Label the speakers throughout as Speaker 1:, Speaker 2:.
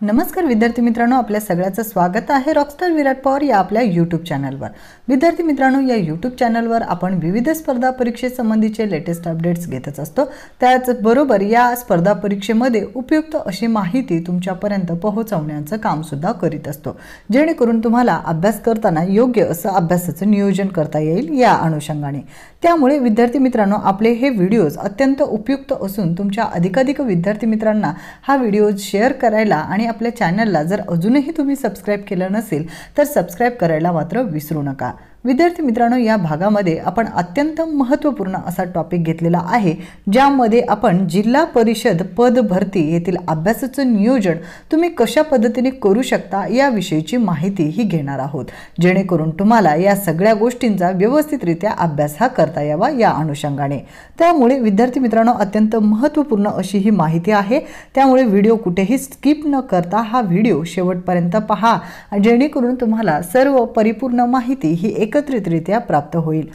Speaker 1: नमस्कार विद्यार्थी मित्रांनो आपल्या सगळ्याचं स्वागत आहे रॉकस्टार विराट पवार या आपल्या यूट्यूब चॅनलवर विद्यार्थी मित्रांनो या यूट्यूब चॅनलवर आपण विविध स्पर्धा परीक्षेसंबंधीचे लेटेस्ट अपडेट्स घेतच असतो. त्याचबरोबर या स्पर्धा परीक्षेमध्ये उपयुक्त अशी माहिती तुमच्यापर्यंत पोहोचवण्याचं कामसुद्धा करीत असतो. जेणेकरून तुम्हाला अभ्यास करताना योग्य असं अभ्यासाचं नियोजन करता येईल या अनुषंगाने. त्यामुळे विद्यार्थी मित्रांनो आपले हे व्हिडिओज अत्यंत उपयुक्त असून तुमच्या अधिकाधिक विद्यार्थी मित्रांना हा व्हिडिओ शेअर करायला आणि आपल्या चॅनलला जर अजूनही तुम्ही सबस्क्राईब केलं नसेल तर सबस्क्राईब करायला मात्र विसरू नका. विद्यार्थी मित्रांनो या भागामध्ये आपण अत्यंत महत्त्वपूर्ण असा टॉपिक घेतलेला आहे ज्यामध्ये आपण जिल्हा परिषद पद भरती येथील अभ्यासाचं नियोजन तुम्ही कशा पद्धतीने करू शकता याविषयीची माहिती ही घेणार आहोत. जेणेकरून तुम्हाला या सगळ्या गोष्टींचा व्यवस्थितरित्या अभ्यास हा करता यावा या अनुषंगाने. त्यामुळे विद्यार्थी मित्रांनो अत्यंत महत्त्वपूर्ण अशी ही माहिती आहे. त्यामुळे व्हिडिओ कुठेही स्किप न करता हा व्हिडिओ शेवटपर्यंत पहा. जेणेकरून तुम्हाला सर्व परिपूर्ण माहिती ही एक एकत्रितरित्या प्राप्त होईल.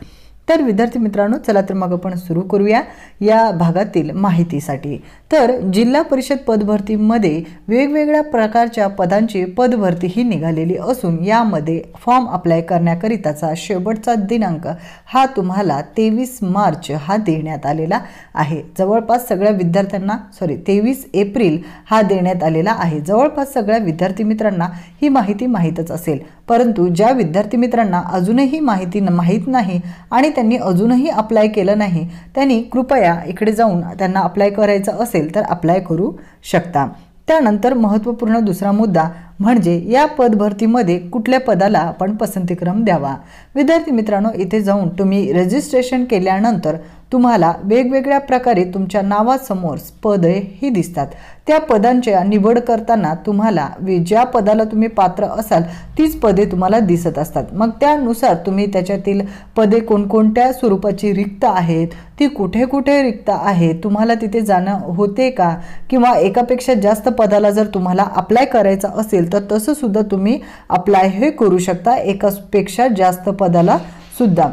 Speaker 1: तर विद्यार्थी मित्रांनो चला तर मग आपण सुरू करूया या भागातील माहितीसाठी. तर जिल्हा परिषद पदभरतीमध्ये वेगवेगळ्या प्रकारच्या पदांची पदभरती ही निघालेली असून यामध्ये फॉर्म अप्लाय करण्याकरिताचा शेवटचा दिनांक हा तुम्हाला तेवीस मार्च हा देण्यात आलेला आहे. जवळपास सगळ्या विद्यार्थ्यांना सॉरी तेवीस एप्रिल हा देण्यात आलेला आहे. जवळपास सगळ्या विद्यार्थी मित्रांना ही माहिती माहीतच असेल. परंतु ज्या विद्यार्थी मित्रांना अजूनही माहिती माहीत नाही आणि त्यांनी अजूनही अप्लाय केलं नाही त्यांनी कृपया इकडे जाऊन त्यांना अप्लाय करायचं असेल तर अप्लाय करू शकता. त्यानंतर महत्त्वपूर्ण दुसरा मुद्दा म्हणजे या पदभरतीमध्ये कुठल्या पदाला आपण पसंतीक्रम द्यावा? विद्यार्थी मित्रांनो इथे जाऊन तुम्ही रजिस्ट्रेशन केल्यानंतर तुम्हाला वेगवेगळ्या प्रकारे तुमच्या नावासमोर पदे ही दिसतात. त्या पदांच्या निवड करताना तुम्हाला ज्या पदाला तुम्ही पात्र असाल तीच पदे तुम्हाला दिसत असतात. मग त्यानुसार तुम्ही त्याच्यातील पदे कोणकोणत्या स्वरूपाची रिक्त आहेत ती कुठे कुठे रिक्त आहे तुम्हाला तिथे जाणं होते का? किंवा एकापेक्षा जास्त पदाला जर तुम्हाला अप्लाय करायचं असेल तर तसंसुद्धा तुम्ही अप्लाय हे करू शकता. एकापेक्षा जास्त पदाला सुद्धा.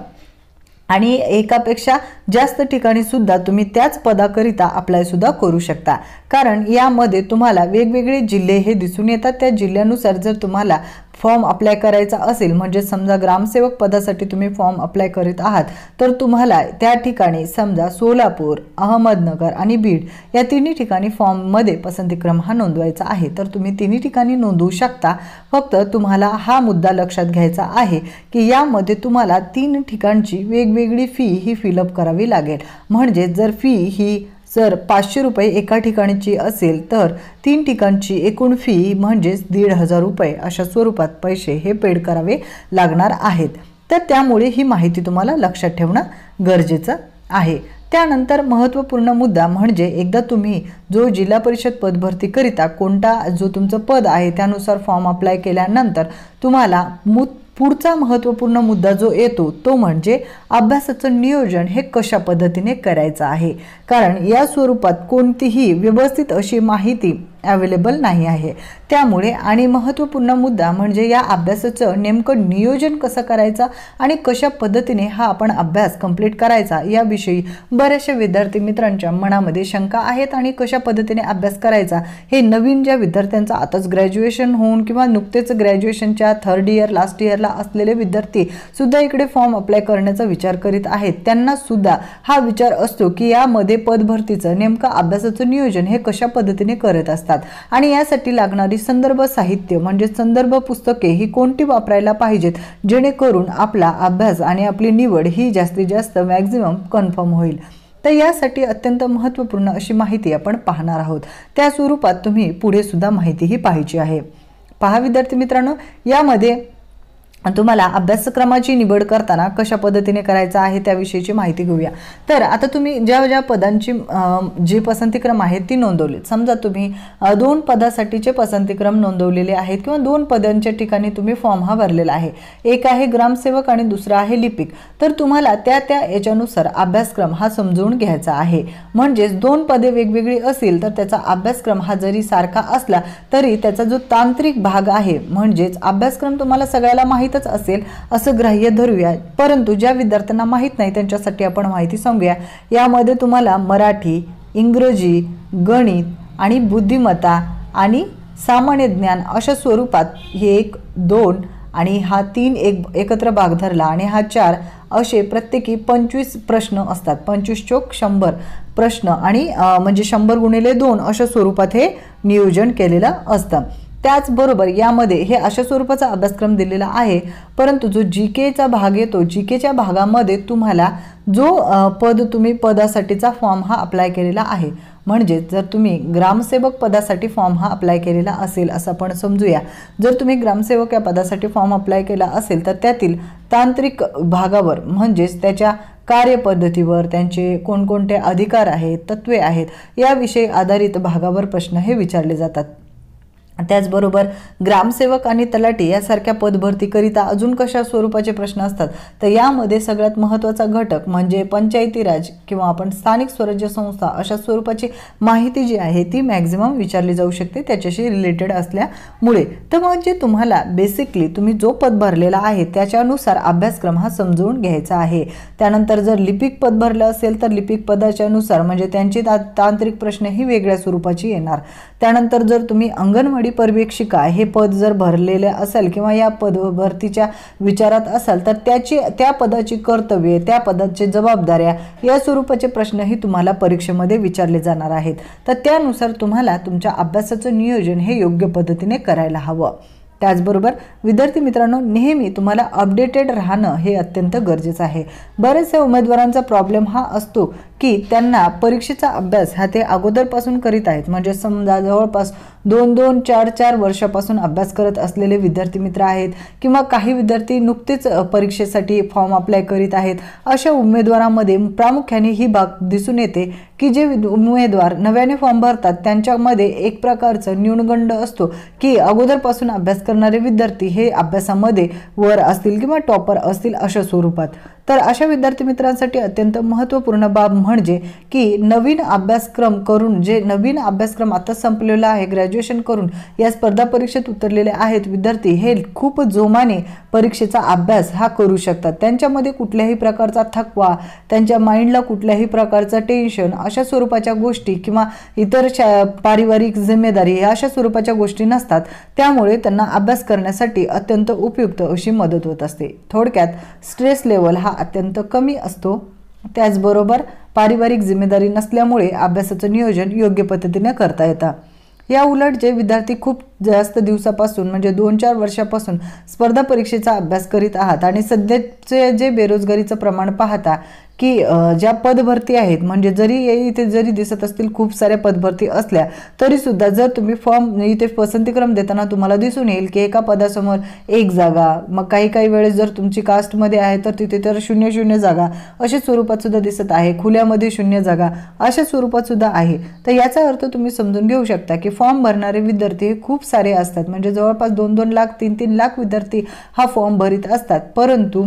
Speaker 1: आणि एकापेक्षा जास्त ठिकाणी सुद्धा तुम्ही त्याच पदाकरिता अप्लाय सुद्धा करू शकता. कारण यामध्ये तुम्हाला वेगवेगळे जिल्हे हे दिसून येतात. त्या जिल्ह्यानुसार जर तुम्हाला फॉर्म अप्लाय करायचा असेल म्हणजे समजा ग्रामसेवक पदासाठी तुम्ही फॉर्म अप्लाय करीत आहात तर तुम्हाला त्या ठिकाणी समजा सोलापूर अहमदनगर आणि बीड या तिन्ही ठिकाणी फॉर्ममध्ये पसंतीक्रम हा नोंदवायचा आहे. तर तुम्ही तिन्ही ठिकाणी नोंदवू शकता. फक्त तुम्हाला हा मुद्दा लक्षात घ्यायचा आहे की यामध्ये तुम्हाला तीन ठिकाणची वेगवेगळी फी ही फिलअप करावी लागेल. म्हणजे जर फी ही जर पाचशे रुपये एका ठिकाणची असेल तर तीन ठिकाणची एकूण फी म्हणजेच दीड हजार रुपये अशा स्वरूपात पैसे हे पेड करावे लागणार आहेत. तर त्यामुळे ही माहिती तुम्हाला लक्षात ठेवणं गरजेचं आहे. त्यानंतर महत्त्वपूर्ण मुद्दा म्हणजे एकदा तुम्ही जो जिल्हा परिषद पदभरतीकरिता कोणता जो तुमचं पद आहे त्यानुसार फॉर्म अप्लाय केल्यानंतर तुम्हाला मु पुढचा महत्त्वपूर्ण मुद्दा जो येतो तो म्हणजे अभ्यासाचं नियोजन हे कशा पद्धतीने करायचं आहे? कारण या स्वरूपात कोणतीही व्यवस्थित अशी माहिती अवेलेबल नाही आहे. त्यामुळे आणि महत्त्वपूर्ण मुद्दा म्हणजे या अभ्यासाचं नेमकं नियोजन कसं करायचं आणि कशा पद्धतीने हा आपण अभ्यास कंप्लीट करायचा याविषयी बऱ्याचशा विद्यार्थी मित्रांच्या मनामध्ये शंका आहेत आणि कशा पद्धतीने अभ्यास करायचा हे नवीन ज्या विद्यार्थ्यांचं आताच ग्रॅज्युएशन होऊन किंवा नुकतेच ग्रॅज्युएशनच्या थर्ड इयर लास्ट इयरला असलेले विद्यार्थी सुद्धा इकडे फॉर्म अप्लाय करण्याचा विचार करीत आहेत. त्यांना सुद्धा हा विचार असतो की यामध्ये पदभरतीचं नेमकं अभ्यासाचं नियोजन हे कशा पद्धतीने करत असतात? आणि यासाठी लागणारी संदर्भ साहित्य म्हणजे संदर्भ पुस्तके ही कोणती वापरायला पाहिजेत? जेणेकरून आपला अभ्यास आणि आपली निवड ही जास्तीत जास्त मॅक्झिमम कन्फर्म होईल. तर यासाठी अत्यंत महत्त्वपूर्ण अशी माहिती आपण पाहणार आहोत. त्या स्वरूपात तुम्ही पुढे सुद्धा माहिती ही पाहायची आहे. पहा विद्यार्थी मित्रांनो यामध्ये तुम्हाला अभ्यासक्रमाची निवड करताना कशा पद्धतीने करायचं आहे त्याविषयीची माहिती घेऊया. तर आता तुम्ही ज्या ज्या पदांची जी पसंतीक्रम आहेत ती नोंदवली समजा तुम्ही दोन पदासाठीचे पसंतीक्रम नोंदवलेले आहेत किंवा दोन पदांच्या ठिकाणी तुम्ही फॉर्म हा भरलेला आहे. एक आहे ग्रामसेवक आणि दुसरा आहे लिपिक. तर तुम्हाला त्या त्या याच्यानुसार अभ्यासक्रम हा समजून घ्यायचा आहे. म्हणजेच दोन पदे वेगवेगळी असतील तर त्याचा अभ्यासक्रम हा जरी सारखा असला तरी त्याचा जो तांत्रिक भाग आहे म्हणजेच अभ्यासक्रम तुम्हाला सगळ्याला माहिती माहीतच असेल असं ग्राह्य धरूया. परंतु ज्या विद्यार्थ्यांना माहीत नाही त्यांच्यासाठी आपण माहिती सांगूया. यामध्ये तुम्हाला मराठी इंग्रजी गणित आणि बुद्धिमत्ता आणि सामान्य ज्ञान अशा स्वरूपात हे एक दोन आणि हा तीन एक एकत्र भाग धरला आणि हा चार असे प्रत्येकी पंचवीस प्रश्न असतात. पंचवीस चोक शंभर प्रश्न आणि म्हणजे शंभर गुणिले दोन अशा स्वरूपात हे नियोजन केलेलं असतं. त्याचबरोबर यामध्ये हे अशा स्वरूपाचा अभ्यासक्रम दिलेला आहे. परंतु जो जी केचा भाग येतो जी केच्या भागामध्ये तुम्हाला जो पद तुम्ही पदासाठीचा फॉर्म हा अप्लाय केलेला आहे. म्हणजे जर तुम्ही ग्रामसेवक पदासाठी फॉर्म हा अप्लाय केलेला असेल असं आपण समजूया. जर तुम्ही ग्रामसेवक या पदासाठी फॉर्म अप्लाय केला असेल तर त्यातील तांत्रिक भागावर म्हणजेच त्याच्या कार्यपद्धतीवर त्यांचे कोणकोणते अधिकार आहेत तत्वे आहेत याविषयी आधारित भागावर प्रश्न हे विचारले जातात. त्याचबरोबर ग्रामसेवक आणि तलाठी यासारख्या पदभरतीकरिता अजून कशा स्वरूपाचे प्रश्न असतात? तर यामध्ये सगळ्यात महत्त्वाचा घटक म्हणजे पंचायती राज किंवा आपण स्थानिक स्वराज्य संस्था अशा स्वरूपाची माहिती जी आहे ती मॅक्झिमम विचारली जाऊ शकते. त्याच्याशी रिलेटेड असल्यामुळे. तर म्हणजे तुम्हाला बेसिकली तुम्ही जो पद भरलेला आहे त्याच्यानुसार अभ्यासक्रम हा समजून घ्यायचा आहे. त्यानंतर जर लिपिक पद भरलं असेल तर लिपिक पदाच्यानुसार म्हणजे त्यांची तांत्रिक प्रश्नही वेगळ्या स्वरूपाची येणार. त्यानंतर जर तुम्ही अंगणवाडी पर्यवेक्षिका हे पद जर भरलेले असेल किंवा या पद भरतीच्या विचारात असाल तर त्याची त्या पदाची कर्तव्ये त्या पदाची जबाबदाऱ्या या स्वरूपाचे प्रश्नही तुम्हाला परीक्षेमध्ये विचारले जाणार आहेत. तर त्यानुसार तुम्हाला तुमच्या अभ्यासाचं नियोजन हे योग्य पद्धतीने करायला हवं. त्याचबरोबर विद्यार्थी मित्रांनो नेहमी तुम्हाला अपडेटेड राहणं हे अत्यंत गरजेचं आहे. बरेचसे उमेदवारांचा प्रॉब्लेम हा असतो की त्यांना परीक्षेचा अभ्यास हा ते अगोदरपासून करीत आहेत. म्हणजे समजा जवळपास दोन दोन चार चार वर्षापासून अभ्यास करत असलेले विद्यार्थी मित्र आहेत किंवा काही विद्यार्थी नुकतेच परीक्षेसाठी फॉर्म अप्लाय करीत आहेत अशा उमेदवारांमध्ये प्रामुख्याने ही बाब दिसून येते की जे उमेदवार नव्याने फॉर्म भरतात त्यांच्यामध्ये एक प्रकारचं न्यूनगंड असतो की अगोदरपासून अभ्यास करणारे विद्यार्थी हे अभ्यासामध्ये वर असतील किंवा टॉपर असतील अशा स्वरूपात. तर अशा विद्यार्थी मित्रांसाठी अत्यंत महत्त्वपूर्ण बाब म्हणजे की नवीन अभ्यासक्रम करून जे नवीन अभ्यासक्रम आता संपलेला आहे ग्रॅज्युएशन करून या स्पर्धा परीक्षेत उतरलेले आहेत विद्यार्थी हे खूप जोमाने परीक्षेचा अभ्यास हा करू शकतात. त्यांच्यामध्ये कुठल्याही प्रकारचा थकवा त्यांच्या माइंडला कुठल्याही प्रकारचं टेन्शन अशा स्वरूपाच्या गोष्टी किंवा इतर पारिवारिक जिम्मेदारी अशा स्वरूपाच्या गोष्टी नसतात. त्यामुळे त्यांना अभ्यास करण्यासाठी अत्यंत उपयुक्त अशी मदत होत असते. थोडक्यात स्ट्रेस लेवल हा अत्यंत कमी असतो. त्याचबरोबर पारिवारिक जिम्मेदारी नसल्यामुळे अभ्यासाचं नियोजन योग्य पद्धतीने करता येतं. या उलट जे विद्यार्थी खूप जास्त दिवसापासून म्हणजे दोन चार वर्षापासून स्पर्धा परीक्षेचा अभ्यास करीत आहात आणि सध्याचे जे बेरोजगारीचं प्रमाण पाहता की ज्या पदभरती आहेत म्हणजे जरी इथे जरी दिसत असतील खूप साऱ्या पदभरती असल्या तरीसुद्धा जर तुम्ही फॉर्म इथे पसंतीक्रम देताना तुम्हाला दिसून येईल की एका पदासमोर एक जागा मग काही काही वेळेस जर तुमची कास्टमध्ये आहे तर तिथे तर शून्य शून्य जागा अशा स्वरूपात सुद्धा दिसत आहे. खुल्यामध्ये शून्य जागा अशा स्वरूपात सुद्धा आहे. तर याचा अर्थ तुम्ही समजून घेऊ शकता की फॉर्म भरणारे विद्यार्थी हे खूप सारे असतात. म्हणजे जवळपास दोन दोन लाख तीन तीन लाख विद्यार्थी हा फॉर्म भरीत असतात. परंतु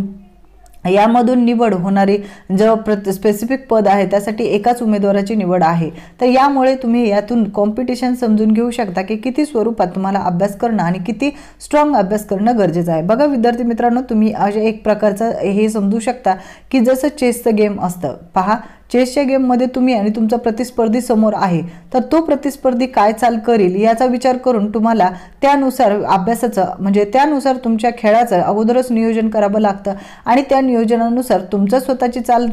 Speaker 1: यामधून निवड होणारी जो प्रत स्पेसिफिक पद आहे त्यासाठी एकाच उमेदवाराची निवड आहे. तर यामुळे तुम्ही यातून कॉम्पिटिशन समजून घेऊ शकता की किती स्वरूपात तुम्हाला अभ्यास करणं आणि किती स्ट्रॉंग अभ्यास करणं गरजेचं आहे. बघा विद्यार्थी मित्रांनो तुम्ही अशा एक प्रकारचं हे समजू शकता की जसं चेसचं गेम असतं. पहा चेसच्या गेममध्ये तुम्ही आणि तुमचा प्रतिस्पर्धी समोर आहे तर तो प्रतिस्पर्धी काय चाल करील याचा विचार करून तुम्हाला त्यानुसार अभ्यासाचं म्हणजे त्यानुसार तुमच्या खेळाचं अगोदरच नियोजन करावं लागतं आणि त्या नियोजनानुसार तुमचं स्वतःची चाल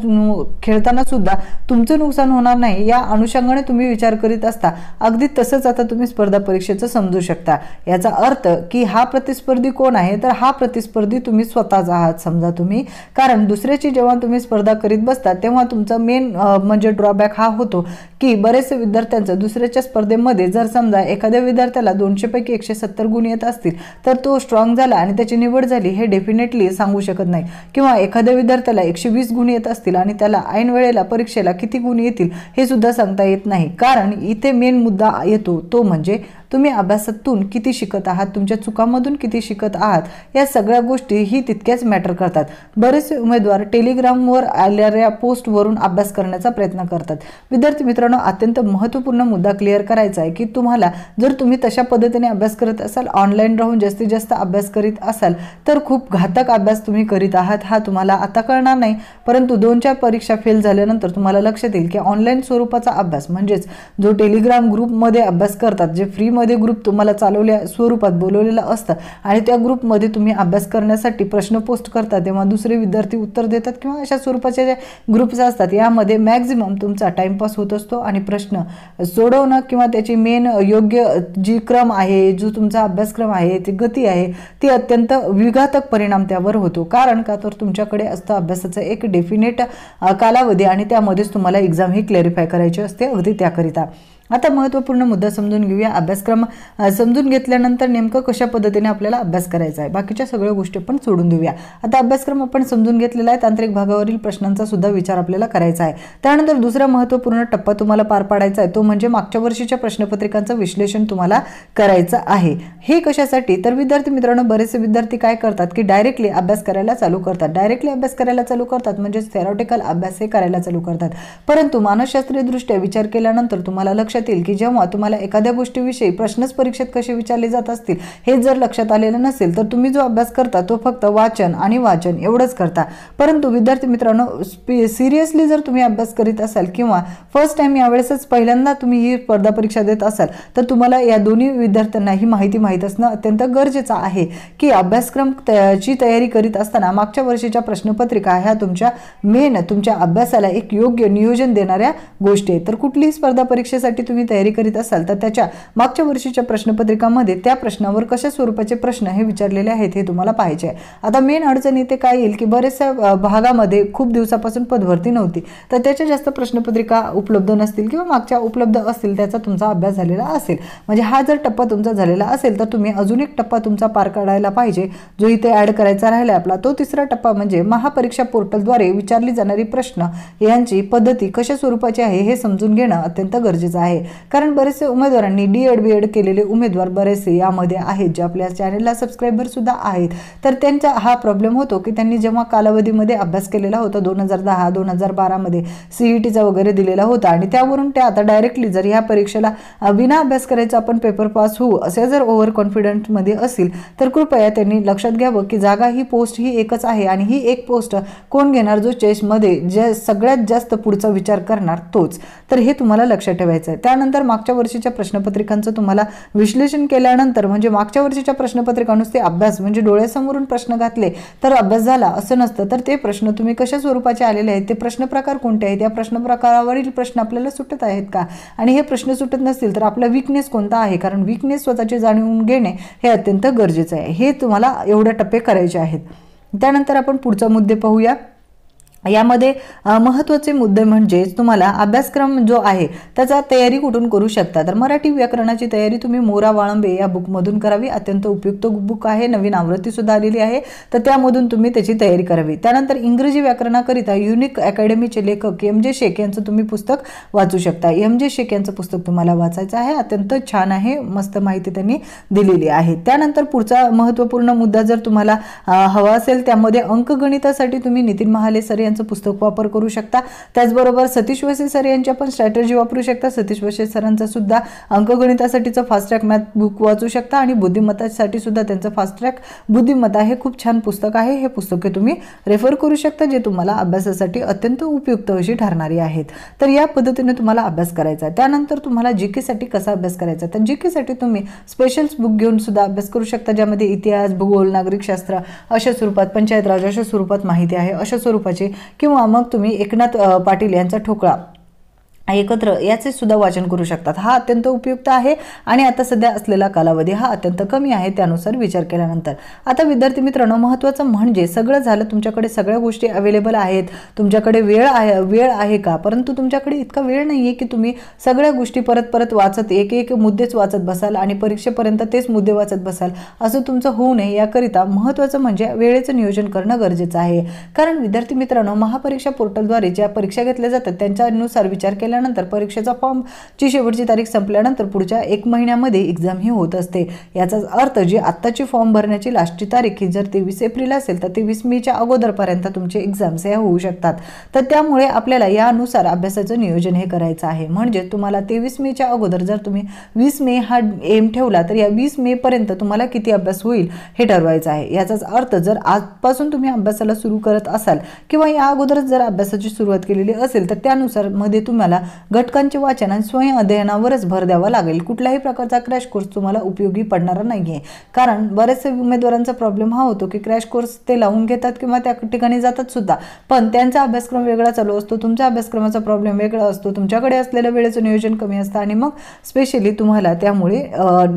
Speaker 1: खेळताना सुद्धा तुमचं नुकसान होणार नाही या अनुषंगाने तुम्ही विचार करीत असता. अगदी तसंच आता तुम्ही स्पर्धा परीक्षेचं समजू शकता. याचा अर्थ की हा प्रतिस्पर्धी कोण आहे तर हा प्रतिस्पर्धी तुम्ही स्वतःच आहात समजा तुम्ही. कारण दुसऱ्याची जेव्हा तुम्ही स्पर्धा करीत बसता तेव्हा तुमचं मेन म्हणजे ड्रॉबॅक हा होतो की बरेचसे विद्यार्थ्यांचं दुसऱ्याच्या स्पर्धेमध्ये जर समजा एखाद्या विद्यार्थ्याला दोनशेपैकी एकशे सत्तर गुण येत असतील तर तो स्ट्रॉंग झाला आणि त्याची निवड झाली हे डेफिनेटली सांगू शकत नाही. किंवा एखाद्या विद्यार्थ्याला एकशे वीस गुण येत असतील आणि त्याला ऐन वेळेला परीक्षेला किती गुण येतील हे सुद्धा सांगता येत नाही. कारण इथे मेन मुद्दा येतो तो म्हणजे तुम्ही अभ्यासातून किती शिकत आहात तुमच्या चुकांमधून किती शिकत आहात या सगळ्या गोष्टी ही तितक्याच मॅटर करतात. बरेचसे उमेदवार टेलिग्रामवर आलेल्या पोस्टवरून अभ्यास करण्याचा प्रयत्न करतात. विद्यार्थी मित्रांनो अत्यंत महत्त्वपूर्ण मुद्दा क्लिअर करायचा आहे की तुम्हाला जर तुम्ही तशा पद्धतीने अभ्यास करत असाल ऑनलाईन राहून जास्तीत जास्त अभ्यास करीत असाल तर खूप घातक अभ्यास तुम्ही करीत आहात हा तुम्हाला आता कळणार नाही. परंतु दोन चार परीक्षा फेल झाल्यानंतर तुम्हाला लक्षात येईल की ऑनलाईन स्वरूपाचा अभ्यास म्हणजेच जो टेलिग्राम ग्रुपमध्ये अभ्यास करतात जे फ्री मध्ये ग्रुप तुम्हाला चालवल्या स्वरूपात बोलवलेलं असतं. आणि त्या ग्रुपमध्ये तुम्ही अभ्यास करण्यासाठी प्रश्न पोस्ट करता तेव्हा दुसरे विद्यार्थी उत्तर देतात किंवा अशा स्वरूपाचे जे ग्रुप्स असतात यामध्ये मॅक्झिमम तुमचा टाईमपास होत असतो आणि प्रश्न सोडवणं किंवा त्याची मेन योग्य जी क्रम आहे जो तुमचा अभ्यासक्रम आहे ती गती आहे ती अत्यंत विघातक परिणाम त्यावर होतो. कारण का? तर तुमच्याकडे असतं अभ्यासाचं एक डेफिनेट कालावधी आणि त्यामध्येच तुम्हाला एक्झाम ही क्लॅरिफाय करायची असते अगदी त्याकरिता. आता महत्त्वपूर्ण मुद्दा समजून घेऊया. अभ्यासक्रम समजून घेतल्यानंतर नेमकं कशा पद्धतीने आपल्याला अभ्यास करायचा आहे? बाकीच्या सगळ्या गोष्टी पण सोडून देऊया. आता अभ्यासक्रम आपण समजून घेतलेला आहे. तांत्रिक भागावरील प्रश्नांचा सुद्धा विचार आपल्याला करायचा आहे. त्यानंतर दुसरा महत्त्वपूर्ण टप्पा तुम्हाला पार पाडायचा आहे. तो म्हणजे मागच्या वर्षीच्या प्रश्नपत्रिकांचं विश्लेषण तुम्हाला करायचं आहे. हे कशासाठी? तर विद्यार्थी मित्रांनो बरेचसे विद्यार्थी काय करतात की डायरेक्टली अभ्यास करायला चालू करतात. डायरेक्टली अभ्यास करायला चालू करतात म्हणजे थेरॉटिकल अभ्यास हे करायला चालू करतात. परंतु मानसशास्त्रीय दृष्ट्या विचार केल्यानंतर तुम्हाला लक्षात लक्षात येईल की जेव्हा तुम्हाला एखाद्या गोष्टीविषयी प्रश्नच परीक्षेत कसे विचारले जात असतील हे जर लक्षात आलेलं नसेल तर तुम्ही जो अभ्यास करता तो फक्त वाचन आणि वाचन एवढंच करता. परंतु विद्यार्थी मित्रांनो सिरियसली जर तुम्ही अभ्यास करीत असाल किंवा फर्स्ट टाइम यावेळेसच पहिल्यांदा तुम्ही ही स्पर्धा परीक्षा देत असाल तर तुम्हाला या दोन्ही विद्यार्थ्यांना ही माहिती माहीत असणं अत्यंत गरजेचं आहे की अभ्यासक्रम ची तयारी करीत असताना मागच्या वर्षीच्या प्रश्नपत्रिका ह्या तुमच्या मेन तुमच्या अभ्यासाला एक योग्य नियोजन देणाऱ्या गोष्टी आहेत. तर कुठलीही स्पर्धा परीक्षेसाठी तुम्ही तयारी करीत असाल तर त्याच्या मागच्या वर्षीच्या प्रश्नपत्रिकामध्ये त्या प्रश्नावर कशा स्वरूपाचे प्रश्न हे विचारलेले आहेत हे तुम्हाला पाहिजे आहे. आता मेन अडचण इथे काय येईल की बऱ्याचशा भागामध्ये खूप दिवसापासून पदभरती नव्हती. तर त्याच्या जास्त प्रश्नपत्रिका उपलब्ध नसतील किंवा मागच्या उपलब्ध असतील त्याचा तुमचा अभ्यास झालेला असेल. म्हणजे हा जर टप्पा तुमचा झालेला असेल तर तुम्ही अजून एक टप्पा तुमचा पार काढायला पाहिजे. जो इथे ॲड करायचा राहिला आपला तो तिसरा टप्पा म्हणजे महापरीक्षा पोर्टलद्वारे विचारली जाणारी प्रश्न यांची पद्धती कशा स्वरूपाची आहे हे समजून घेणं अत्यंत गरजेचं आहे. कारण बरेचसे उमेदवारांनी डी एड बी एड केलेले उमेदवार बरेचसे यामध्ये आहेत जे आपल्या चॅनेलला सबस्क्रायबर सुद्धा आहेत. तर त्यांचा हा प्रॉब्लेम होतो की त्यांनी जेव्हा कालावधीमध्ये अभ्यास केलेला होता दोन हजार दहा दोन हजार बारामध्ये सी ई टीचा वगैरे दिलेला होता आणि त्यावरून ते आता डायरेक्टली जर ह्या परीक्षेला विना अभ्यास करायचा आपण पेपर पास होऊ असे जर ओव्हर कॉन्फिडंटमध्ये असेल तर कृपया त्यांनी लक्षात घ्यावं की जागा ही पोस्ट ही एकच आहे आणि ही एक पोस्ट कोण घेणार जो चेसमध्ये जे सगळ्यात जास्त पुढचा विचार करणार तोच. तर हे तुम्हाला लक्षात ठेवायचं आहे त्यानंतर मागच्या वर्षीच्या प्रश्नपत्रिकांचं तुम्हाला विश्लेषण केल्यानंतर म्हणजे मागच्या वर्षीच्या प्रश्नपत्रिका नुसते अभ्यास म्हणजे डोळ्यासमोरून प्रश्न घातले तर अभ्यास झाला असं नसतं. तर ते प्रश्न तुम्ही कशा स्वरूपाचे आलेले आहेत? ते प्रश्न प्रकार कोणते आहेत? या प्रश्न प्रकारावरील प्रश्न आपल्याला सुटत आहेत का? आणि हे प्रश्न सुटत नसतील तर आपला विकनेस कोणता आहे? कारण विकनेस स्वतःचे जाणून घेणे हे अत्यंत गरजेचं आहे. हे तुम्हाला एवढे टप्पे करायचे आहेत. त्यानंतर आपण पुढचा मुद्दे पाहूया. यामध्ये महत्त्वाचे मुद्दे म्हणजेच तुम्हाला अभ्यासक्रम जो आहे त्याचा तयारी कुठून करू शकता? तर मराठी व्याकरणाची तयारी तुम्ही मोरा वाळंबे या बुकमधून करावी. अत्यंत उपयुक्त बुक आहे नवीन आवृत्तीसुद्धा आलेली आहे. तर त्यामधून तुम्ही त्याची तयारी करावी. त्यानंतर इंग्रजी व्याकरणाकरिता युनिक अकॅडमीचे लेखक एम जे शेख यांचं तुम्ही पुस्तक वाचू शकता. एम जे शेख यांचं पुस्तक तुम्हाला वाचायचं आहे. अत्यंत छान आहे मस्त माहिती त्यांनी दिलेली आहे. त्यानंतर पुढचा महत्त्वपूर्ण मुद्दा जर तुम्हाला हवा असेल त्यामध्ये अंकगणितासाठी तुम्ही नितीन महाले सर यांचं पुस्तक वापर करू शकता. त्याचबरोबर सतीश वसे सर यांच्या पण स्ट्रॅटर्जी वापरू शकता. सतीश वसे सरांचा सुद्धा अंकगणितासाठीचं फास्ट ट्रॅक मॅथ बुक वाचू शकता आणि बुद्धिमत्तासाठी सुद्धा त्यांचं फास्ट ट्रॅक बुद्धिमत्ता हे खूप छान पुस्तक आहे. हे पुस्तके तुम्ही रेफर करू शकता जे तुम्हाला अभ्यासासाठी अत्यंत उपयुक्त अशी ठरणारी आहेत. तर या पद्धतीने तुम्हाला अभ्यास करायचा आहे. त्यानंतर तुम्हाला जी केसाठी कसा अभ्यास करायचा तर जी केसाठी तुम्ही स्पेशल्स बुक घेऊन सुद्धा अभ्यास करू शकता ज्यामध्ये इतिहास भूगोल नागरिकशास्त्र अशा स्वरूपात पंचायत राज अशा स्वरूपात माहिती आहे. अशा स्वरूपाचे किंवा मग तुम्ही एकनाथ पाटील यांचा ठोकळा. एकत्र याचे सुद्धा वाचन करू शकतात. हा अत्यंत उपयुक्त आहे आणि आता सध्या असलेला कालावधी हा अत्यंत कमी आहे त्यानुसार विचार केल्यानंतर. आता विद्यार्थी मित्रांनो महत्त्वाचं म्हणजे सगळं झालं तुमच्याकडे सगळ्या गोष्टी अवेलेबल आहेत. तुमच्याकडे वेळ आहे वेळ आहे का? परंतु तुमच्याकडे इतका वेळ नाही आहे की तुम्ही सगळ्या गोष्टी परत परत वाचत एक एक मुद्देच वाचत बसाल आणि परीक्षेपर्यंत तेच मुद्दे वाचत बसाल. असं तुमचं होऊ नये याकरिता महत्त्वाचं म्हणजे वेळेचं नियोजन करणं गरजेचं आहे. कारण विद्यार्थी मित्रांनो महापरीक्षा पोर्टलद्वारे ज्या परीक्षा घेतल्या जातात त्यांच्यानुसार विचार केल्या झाल्यानंतर परीक्षेचा फॉर्मची शेवटची तारीख संपल्यानंतर पुढच्या एक महिन्यामध्ये एक्झाम ही होत असते. याचा अर्थ जी आत्ताची फॉर्म भरण्याची लास्टची तारीख ही जर तेवीस एप्रिल असेल तर तेवीस मेच्या अगोदरपर्यंत तुमचे एक्झाम्स ह्या होऊ शकतात. तर त्यामुळे आपल्याला यानुसार अभ्यासाचं नियोजन हे करायचं आहे. म्हणजे तुम्हाला तेवीस मेच्या अगोदर जर तुम्ही वीस मे हा एम ठेवला तर या वीस मेपर्यंत तुम्हाला किती अभ्यास होईल हे ठरवायचं आहे. याचाच अर्थ जर आजपासून तुम्ही अभ्यासाला सुरू करत असाल किंवा या अगोदरच जर अभ्यासाची सुरुवात केलेली असेल तर त्यानुसारमध्ये तुम्हाला घटकांचे वाचन आणि स्वयं अध्ययनावरच भर द्यावा लागेल. कुठल्याही प्रकारचा क्रॅश कोर्स तुम्हाला उपयोगी पडणारा नाही आहे कारण बरेचसे उमेदवारांचा प्रॉब्लेम हा होतो की क्रॅश कोर्स ते लावून घेतात किंवा त्या ठिकाणी जातात सुद्धा. पण त्यांचा अभ्यासक्रम वेगळा चालू असतो तुमच्या अभ्यासक्रमाचा प्रॉब्लेम वेगळा असतो तुमच्याकडे असलेलं वेळेचं नियोजन कमी असतं आणि मग स्पेशली तुम्हाला त्यामुळे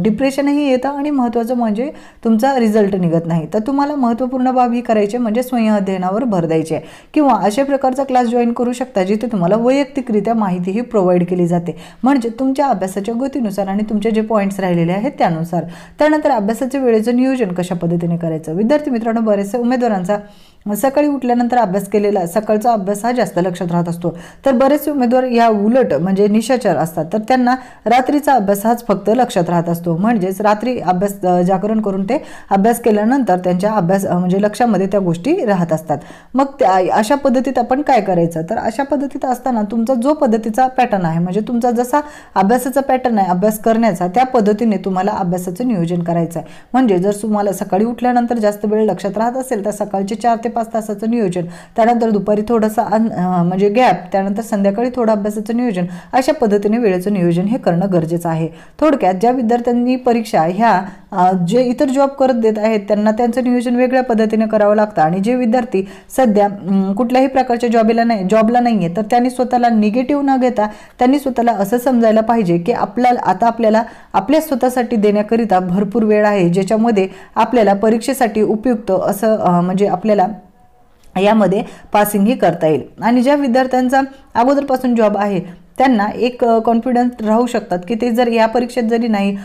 Speaker 1: डिप्रेशनही येतं आणि महत्त्वाचं म्हणजे तुमचा रिझल्ट निघत नाही. तर तुम्हाला महत्त्वपूर्ण बाब ही करायची म्हणजे स्वयं अध्ययनावर भर द्यायची. आहे किंवा अशा प्रकारचा क्लास जॉईन करू शकता जिथे तुम्हाला वैयक्तिकरित्या माहितीही प्रोव्हाइड केली जाते. म्हणजे तुमच्या अभ्यासाच्या गतीनुसार आणि तुमचे जे पॉईंट्स राहिलेले आहेत त्यानुसार. त्यानंतर अभ्यासाच्या वेळेचं नियोजन कशा पद्धतीने करायचं? विद्यार्थी मित्रांनो बरेचसे उमेदवारांचा सकाळी उठल्यानंतर अभ्यास केलेला सकाळचा अभ्यास हा जास्त लक्षात राहत असतो. तर बरेचसे उमेदवार या उलट म्हणजे निशाचर असतात. तर त्यांना रात्रीचा अभ्यास हाच फक्त लक्षात राहत असतो. म्हणजेच रात्री अभ्यास जागरण करून ते अभ्यास केल्यानंतर त्यांच्या अभ्यास म्हणजे लक्षामध्ये त्या गोष्टी राहत असतात. मग त्या अशा पद्धतीत आपण काय करायचं? तर अशा पद्धतीत असताना तुमचा जो पद्धतीचा पॅटर्न आहे म्हणजे तुमचा जसा अभ्यासाचा पॅटर्न आहे अभ्यास करण्याचा त्या पद्धतीने तुम्हाला अभ्यासाचं नियोजन करायचं आहे म्हणजे जर तुम्हाला सकाळी उठल्यानंतर जास्त वेळ लक्षात राहत असेल तर सकाळचे चार ते पाच तासाचं नियोजन त्यानंतर दुपारी थोडंसं म्हणजे गॅप त्यानंतर संध्याकाळी थोडं अभ्यासाचं नियोजन अशा पद्धतीने वेळेचं नियोजन हे करणं गरजेचं आहे. थोडक्यात ज्या विद्यार्थ्यांनी परीक्षा ह्या जे इतर जॉब करत देत आहेत त्यांना त्यांचं नियोजन वेगळ्या पद्धतीने करावं लागतं. आणि जे विद्यार्थी सध्या कुठल्याही प्रकारच्या जॉबला नाही जॉबला नाही आहे तर त्यांनी स्वतःला निगेटिव्ह न घेता त्यांनी स्वतःला असं समजायला पाहिजे की आपल्याला आता आपल्याला आपल्या स्वतःसाठी देण्याकरिता भरपूर वेळ आहे ज्याच्यामध्ये आपल्याला परीक्षेसाठी उपयुक्त असं म्हणजे आपल्याला यामध्ये पासिंगही करता येईल. आणि ज्या विद्यार्थ्यांचा अगोदरपासून जॉब आहे त्यांना एक कॉन्फिडन्स राहू शकतात की ते जर या परीक्षेत जरी नाही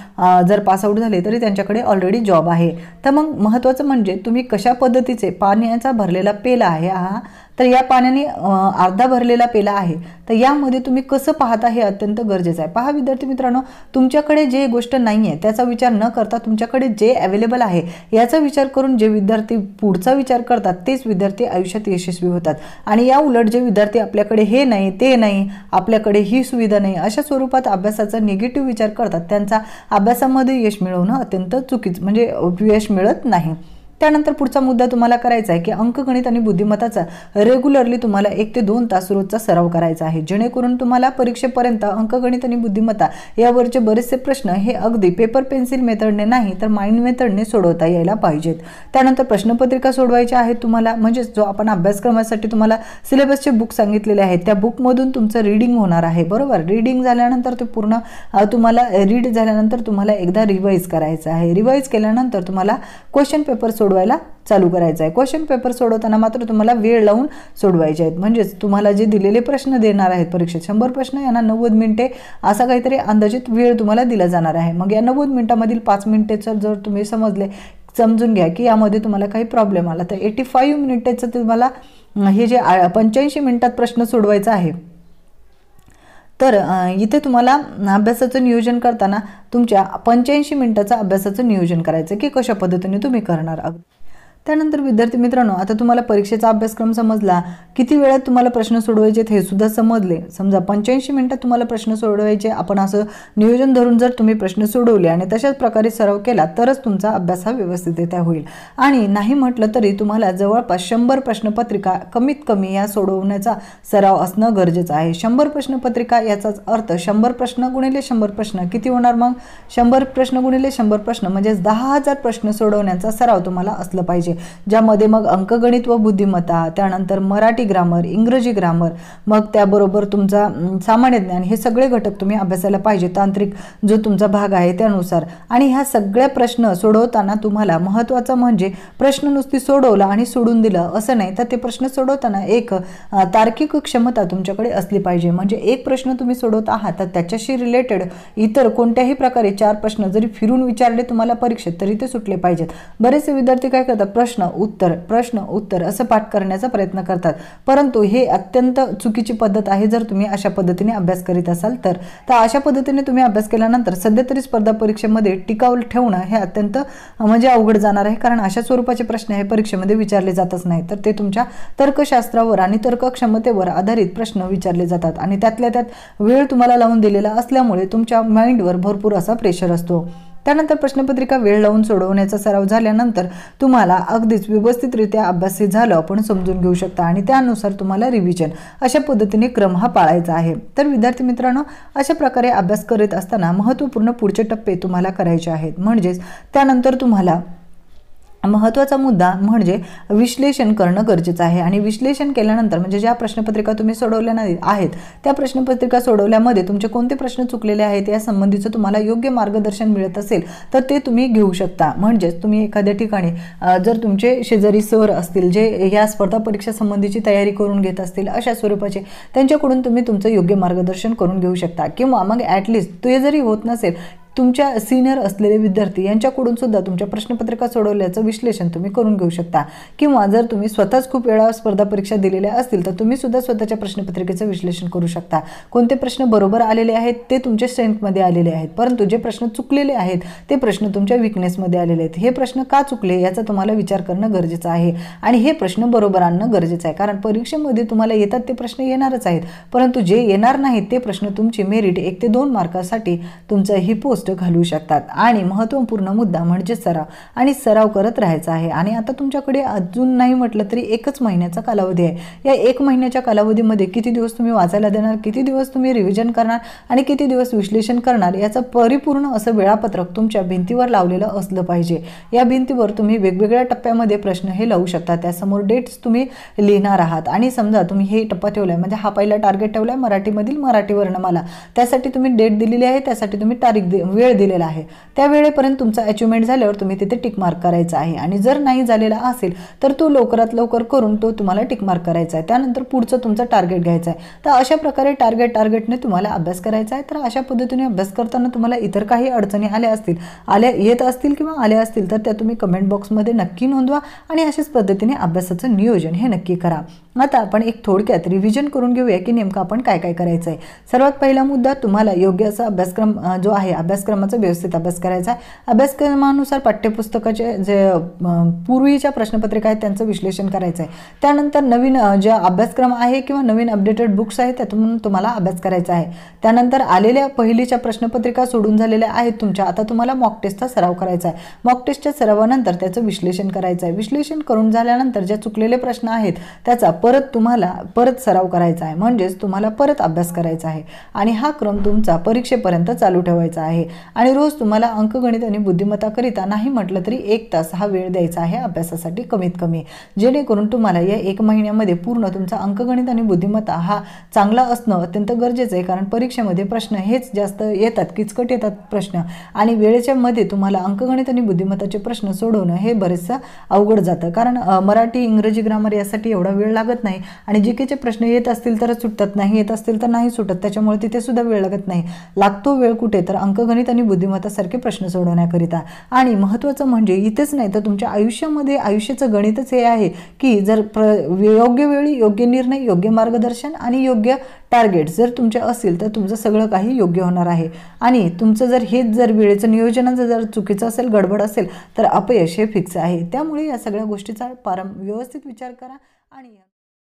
Speaker 1: जर पासआउट झाले तरी त्यांच्याकडे ऑलरेडी जॉब आहे. तर मग महत्त्वाचं म्हणजे तुम्ही कशा पद्धतीचे पाण्याचा भरलेला पेला आहे हा तर या पाण्याने अर्धा भरलेला पेला आहे. तर यामध्ये तुम्ही कसं पाहता हे अत्यंत गरजेचं आहे. पहा विद्यार्थी मित्रांनो तुमच्याकडे जे गोष्ट नाही आहे त्याचा विचार न करता तुमच्याकडे जे अवेलेबल आहे याचा विचार करून जे विद्यार्थी पुढचा विचार करतात तेच विद्यार्थी आयुष्यात यशस्वी होतात. आणि या उलट जे विद्यार्थी आपल्याकडे हे नाही ते नाही आपल्याकडे ही सुविधा नाही अशा स्वरूपात अभ्यासाचा निगेटिव्ह विचार करतात. त्यांचा अभ्यासामध्ये यश मिळवणं अत्यंत चुकीचं म्हणजे यश मिळत नाही. त्यानंतर पुढचा मुद्दा तुम्हाला करायचा आहे की अंकगणित आणि बुद्धिमत्ताचा रेग्युलरली तुम्हाला एक ते दोन तास रोजचा सराव करायचा आहे. जेणेकरून तुम्हाला परीक्षेपर्यंत अंकगणित आणि बुद्धिमत्ता यावरचे बरेचसे प्रश्न हे अगदी पेपर पेन्सिल मेथडने नाही तर माइंड मेथडने सोडवता यायला पाहिजेत. त्यानंतर प्रश्नपत्रिका सोडवायच्या आहेत तुम्हाला म्हणजेच जो आपण अभ्यासक्रमासाठी तुम्हाला सिलेबसचे बुक सांगितलेले आहेत त्या बुकमधून तुमचं रीडिंग होणार आहे बरोबर? रीडिंग झाल्यानंतर ते पूर्ण तुम्हाला रीड झाल्यानंतर तुम्हाला एकदा रिवाईज करायचं आहे. रिवाईज केल्यानंतर तुम्हाला क्वेश्चन पेपर सोड सोडवायला चालू करायचं आहे. क्वेश्चन पेपर सोडवताना मात्र तुम्हाला वेळ लावून सोडवायचे आहेत. म्हणजेच तुम्हाला जे दिलेले प्रश्न देणार आहेत परीक्षेत शंभर प्रश्न यांना नव्वद मिनिटे असा काहीतरी अंदाजित वेळ तुम्हाला दिला जाणार आहे. मग या नव्वद मिनिटामधील पाच मिनिटेचं जर तुम्ही समजले समजून घ्या की यामध्ये तुम्हाला काही प्रॉब्लेम आला. तर एटी फाईव्ह मिनिटेचं तुम्हाला हे जे पंच्याऐंशी मिनिटात प्रश्न सोडवायचा आहे तर इथे तुम्हाला अभ्यासाचं नियोजन करताना तुमच्या पंच्याऐंशी मिनिटाचं अभ्यासाचं नियोजन करायचं की कशा पद्धतीने तुम्ही करणार त्यानंतर विद्यार्थी मित्रांनो आता तुम्हाला परीक्षेचा अभ्यासक्रम समजला. किती वेळात तुम्हाला प्रश्न सोडवायचे हे सुद्धा समजले. समजा पंच्याऐंशी मिनिटात तुम्हाला प्रश्न सोडवायचे आपण असं नियोजन धरून जर तुम्ही प्रश्न सोडवले आणि तशाच प्रकारे सराव केला तरच तुमचा अभ्यास हा व्यवस्थितरित्या होईल. आणि नाही म्हटलं तरी तुम्हाला जवळपास शंभर प्रश्नपत्रिका कमीत कमी या सोडवण्याचा सराव असणं गरजेचं आहे. शंभर प्रश्नपत्रिका याचाच अर्थ शंभर प्रश्न गुणिले शंभर प्रश्न. किती होणार मग? शंभर प्रश्न गुणिले शंभर प्रश्न म्हणजेच दहा हजार प्रश्न सोडवण्याचा सराव तुम्हाला असलं पाहिजे. ज्यामध्ये मग अंकगणित व बुद्धिमत्ता त्यानंतर मराठी ग्रामर इंग्रजी ग्रामर मग त्याबरोबर तुमचा सामान्य ज्ञान हे सगळे घटक तुम्ही अभ्यासायला पाहिजे तांत्रिक जो तुमचा भाग आहे त्यानुसार. आणि ह्या सगळ्या प्रश्न सोडवताना तुम्हाला महत्त्वाचं म्हणजे प्रश्न नुसती सोडवला आणि सोडून दिलं असं नाही तर ते प्रश्न सोडवताना एक तार्किक क्षमता तुमच्याकडे असली पाहिजे. म्हणजे एक प्रश्न तुम्ही सोडवत आहात तर त्याच्याशी रिलेटेड इतर कोणत्याही प्रकारे चार प्रश्न जरी फिरून विचारले तुम्हाला परीक्षेत तरी ते सुटले पाहिजेत. बरेचसे विद्यार्थी काय करतात प्रश्न उत्तर प्रश्न उत्तर असं पाठ करण्याचा प्रयत्न करतात. परंतु हे अत्यंत चुकीची पद्धत आहे जर तुम्ही अशा पद्धतीने अभ्यास करीत असाल तर. तर अशा पद्धतीने तुम्ही अभ्यास केल्यानंतर सध्या तरी स्पर्धा परीक्षेमध्ये टिकाऊ ठेवणं हे अत्यंत म्हणजे अवघड जाणार आहे. कारण अशा स्वरूपाचे प्रश्न हे परीक्षेमध्ये विचारले जातच नाही तर ते तुमच्या तर्कशास्त्रावर आणि तर्कक्षमतेवर आधारित प्रश्न विचारले जातात. आणि त्यातल्या त्यात वेळ तुम्हाला लावून दिलेला असल्यामुळे तुमच्या माइंडवर भरपूर असा प्रेशर असतो. त्यानंतर प्रश्नपत्रिका वेळ लावून सोडवण्याचा सराव झाल्यानंतर तुम्हाला अगदीच व्यवस्थितरित्या अभ्यास झालं आपण समजून घेऊ शकता आणि त्यानुसार तुम्हाला रिव्हिजन अशा पद्धतीने क्रम हा पाळायचा आहे. तर विद्यार्थी मित्रांनो अशा प्रकारे अभ्यास करत असताना महत्त्वपूर्ण पुढचे टप्पे तुम्हाला करायचे आहेत. म्हणजेच त्यानंतर तुम्हाला महत्त्वाचा मुद्दा म्हणजे विश्लेषण करणं गरजेचं आहे. आणि विश्लेषण केल्यानंतर म्हणजे ज्या प्रश्नपत्रिका तुम्ही सोडवल्या नाही आहेत त्या प्रश्नपत्रिका सोडवल्यामध्ये तुमचे कोणते प्रश्न चुकलेले आहेत या संबंधीचं तुम्हाला योग्य मार्गदर्शन मिळत असेल तर ते तुम्ही घेऊ शकता. म्हणजेच तुम्ही एखाद्या ठिकाणी जर तुमचे शेजारी सर असतील जे या स्पर्धा परीक्षा संबंधीची तयारी करून घेत असतील अशा स्वरूपाचे त्यांच्याकडून तुम्ही तुमचं योग्य मार्गदर्शन करून घेऊ शकता. किंवा मग ॲटलिस्ट ते जरी होत नसेल तुमच्या सिनियर असलेले विद्यार्थी यांच्याकडून सुद्धा तुमच्या प्रश्नपत्रिका सोडवल्याचं विश्लेषण तुम्ही करून घेऊ शकता. किंवा जर तुम्ही स्वतःच खूप वेळा स्पर्धा परीक्षा दिलेल्या असतील तर तुम्ही सुद्धा स्वतःच्या प्रश्नपत्रिकेचं विश्लेषण करू शकता. कोणते प्रश्न बरोबर आलेले आहेत ते तुमच्या स्ट्रेंथमध्ये आलेले आहेत. परंतु जे प्रश्न चुकलेले आहेत ते प्रश्न तुमच्या विकनेसमध्ये आलेले आहेत. हे प्रश्न का चुकले याचा तुम्हाला विचार करणं गरजेचं आहे. आणि हे प्रश्न बरोबर आणणं गरजेचं आहे. कारण परीक्षेमध्ये तुम्हाला येतात ते प्रश्न येणारच आहेत. परंतु जे येणार नाहीत ते प्रश्न तुमची मेरिट एक ते दोन मार्कासाठी तुमचं ही पोस्ट घालू शकतात. आणि महत्त्वपूर्ण मुद्दा म्हणजे सराव. आणि सराव करत राहायचा आहे. आणि आता तुमच्याकडे अजून नाही म्हटलं तरी एकच महिन्याचा कालावधी आहे. या एक महिन्याच्या कालावधीमध्ये किती दिवस तुम्ही वाचायला देणार? किती दिवस तुम्ही रिव्हिजन करणार? आणि किती दिवस विश्लेषण करणार? याचं परिपूर्ण असं वेळापत्रक तुमच्या भिंतीवर लावलेलं असलं पाहिजे. या भिंतीवर तुम्ही वेगवेगळ्या टप्प्यामध्ये प्रश्न हे लावू शकता. त्यासमोर डेट्स तुम्ही लिहिणार आहात. आणि समजा तुम्ही हे टप्पा ठेवलाय. म्हणजे हा पहिला टार्गेट ठेवलाय मराठीमधील मराठी वर्णमाला. त्यासाठी तुम्ही डेट दिलेली आहे. त्यासाठी तुम्ही तारीख वेळ दिलेला आहे. त्या वेळेपर्यंत तुमचा अचिव्हमेंट झाल्यावर तुम्ही तिथे टिक मार्क करायचा आहे. आणि जर नाही झालेला असेल तर तो लवकरात लवकर करून तो तुम्हाला टिक मार्क करायचा आहे. त्यानंतर पुढचं तुमचं टार्गेट घ्यायचं आहे. तर अशा प्रकारे टार्गेट टार्गेटने तुम्हाला अभ्यास करायचा आहे. तर अशा पद्धतीने अभ्यास करताना तुम्हाला इतर काही अडचणी आल्या असतील आल्या येत असतील किंवा आल्या असतील तर त्या तुम्ही कमेंट बॉक्समध्ये नक्की नोंदवा आणि अशाच पद्धतीने अभ्यासाचं नियोजन हे नक्की करा. आता आपण एक थोडक्यात रिव्हिजन करून घेऊया की नेमकं आपण काय काय करायचं आहे सर्वात पहिला मुद्दा तुम्हाला योग्य असा अभ्यासक्रम जो आहे अभ्यास अभ्यासक्रमाचा व्यवस्थित अभ्यास करायचा आहे. अभ्यासक्रमानुसार पाठ्यपुस्तकाचे जे पूर्वीच्या प्रश्नपत्रिका आहेत त्यांचं विश्लेषण करायचं आहे. त्यानंतर नवीन ज्या अभ्यासक्रम आहे किंवा नवीन अपडेटेड बुक्स आहेत त्यातून तुम्हाला अभ्यास करायचा आहे. त्यानंतर आलेल्या पहिलीच्या प्रश्नपत्रिका सोडून झालेल्या आहेत तुमच्या. आता तुम्हाला मॉक टेस्टचा सराव करायचा आहे. मॉक टेस्टच्या सरावानंतर त्याचं विश्लेषण करायचं आहे. विश्लेषण करून झाल्यानंतर ज्या चुकलेले प्रश्न आहेत त्याचा परत तुम्हाला परत सराव करायचा आहे. म्हणजेच तुम्हाला परत अभ्यास करायचा आहे. आणि हा क्रम तुमचा परीक्षेपर्यंत चालू ठेवायचा आहे. आणि रोज तुम्हाला अंकगणित आणि बुद्धिमत्ताकरिता नाही म्हटलं तरी एक तास हा वेळ द्यायचा आहे अभ्यासासाठी कमीत कमी. जेणेकरून तुम्हाला या एक महिन्यामध्ये पूर्ण तुमचा अंकगणित आणि बुद्धिमत्ता हा चांगला असणं अत्यंत गरजेचं आहे. कारण परीक्षेमध्ये प्रश्न हेच जास्त येतात किचकट येतात प्रश्न. आणि वेळेच्या मध्ये तुम्हाला अंकगणित आणि बुद्धिमत्ताचे प्रश्न सोडवणं हे बरेचसं अवघड जातं. कारण मराठी इंग्रजी ग्रामर यासाठी एवढा वेळ लागत नाही. आणि जी केचे प्रश्न येत असतील तरच सुटतात नाही येत असतील तर नाही सुटत. त्याच्यामुळे तिथे सुद्धा वेळ लागत नाही. लागतो वेळ कुठे? तर अंकगणित आणि बुद्धिमत्तासारखे प्रश्न सोडवण्याकरिता. आणि महत्त्वाचं म्हणजे इथेच नाही तर तुमच्या आयुष्यामध्ये आयुष्याचं गणितच हे आहे की जर प्र योग्य वेळी योग्य निर्णय योग्य मार्गदर्शन आणि योग्य टार्गेट जर तुमचे असेल तर तुमचं सगळं काही योग्य होणार आहे. आणि तुमचं जर हेच जर वेळेचं नियोजनाचं जर चुकीचं असेल गडबड असेल तर अपयश हे फिक्स आहे. त्यामुळे या सगळ्या गोष्टीचा पारं व्यवस्थित विचार करा आणि